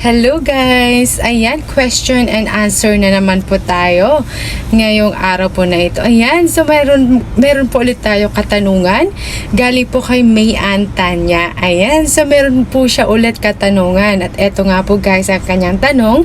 Hello guys! Ayan, question and answer na naman po tayo ngayong araw po na ito. Ayan, so meron, meron po ulit tayo katanungan. Galing po kay May Antanya. Ayan, so meron po siya ulit katanungan. At eto nga po guys ang kanyang tanong.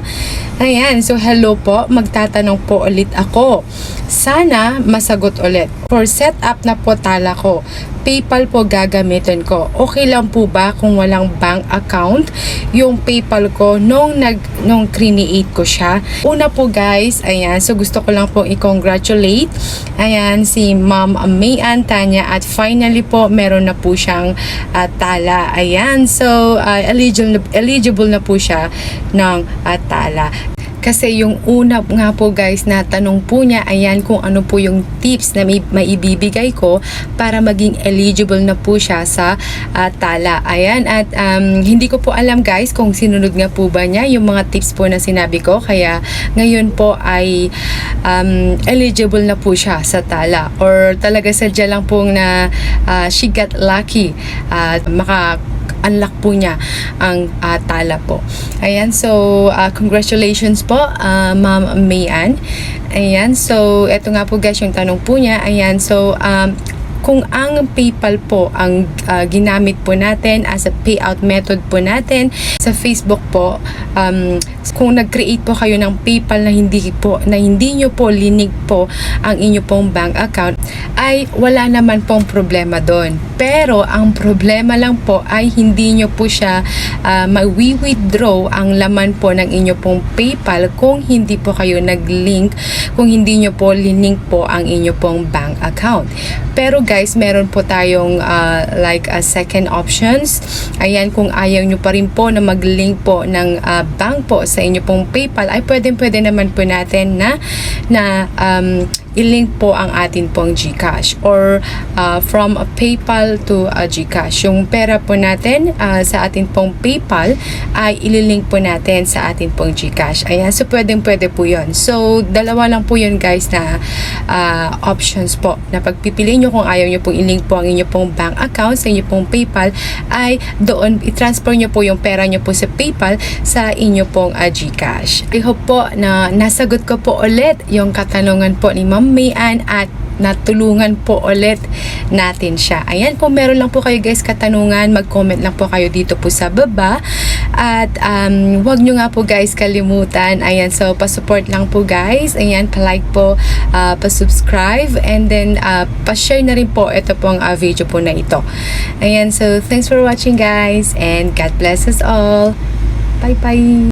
Ayan, so hello po, magtatanong po ulit ako. Sana masagot ulit. For setup na po tala ko, PayPal po gagamitin ko. Okay lang po ba kung walang bank account yung PayPal ko nung nag nung create ko siya? Una po guys, ayan, so gusto ko lang po i-congratulate ayan si Ma'am May Antanya at finally po meron na po siyang ah, tala. Ayan, so ah, eligible eligible na po siya ng ah, tala. Kasi yung una nga po guys na tanong po niya, ayan kung ano po yung tips na may maibibigay ko para maging eligible na po siya sa ah, tala. Ayan, at um, hindi ko po alam guys kung sinunod nga po ba niya yung mga tips po na sinabi ko. Kaya ngayon po ay um, eligible na po siya sa tala. Or talaga sadya lang po na ah, she got lucky at maka unlock po niya ang ah, tala po. Ayan, so ah, congratulations po, ah, Ma'am Mayan. Ayan, so eto nga po guys yung tanong po niya. Ayan, so um, kung ang PayPal po ang ah, ginamit po natin as a payout method po natin sa Facebook po um, kung nag-create po kayo ng PayPal na hindi po na hindi nyo po linig po ang inyo pong bank account ay wala naman pong problema doon. Pero ang problema lang po ay hindi nyo po siya uh, ma-withdraw ang laman po ng inyo pong PayPal kung hindi po kayo nag-link kung hindi nyo po linink po ang inyo pong bank account. Pero guys meron po tayong uh, like a second options. Ayan kung ayaw nyo pa rin po na mag-link po ng uh, bank po sa inyo pong PayPal ay pwede pwede naman po natin na na um, i-link po ang atin pong GCash or uh, from a PayPal to a GCash. Yung pera po natin uh, sa atin pong PayPal ay ililink po natin sa atin pong GCash. Ayan, so pwedeng pwede po yon So, dalawa lang po yun guys na uh, options po na pagpipiliin nyo kung ayaw nyo pong i-link po ang inyo pong bank account sa inyo pong PayPal ay doon i-transfer nyo po yung pera nyo po sa PayPal sa inyo pong uh, GCash. I hope po na nasagot ko po ulit yung katanungan po ni Ma'am Mayan at natulungan po ulit natin siya. Ayan, kung meron lang po kayo guys katanungan, mag-comment lang po kayo dito po sa baba. At um, wag nyo nga po guys kalimutan. Ayan, so pa-support lang po guys. Ayan, pa-like po, uh, pa-subscribe, and then uh, pa-share na rin po ito pong uh, video po na ito. Ayan, so thanks for watching guys, and God bless us all. Bye-bye!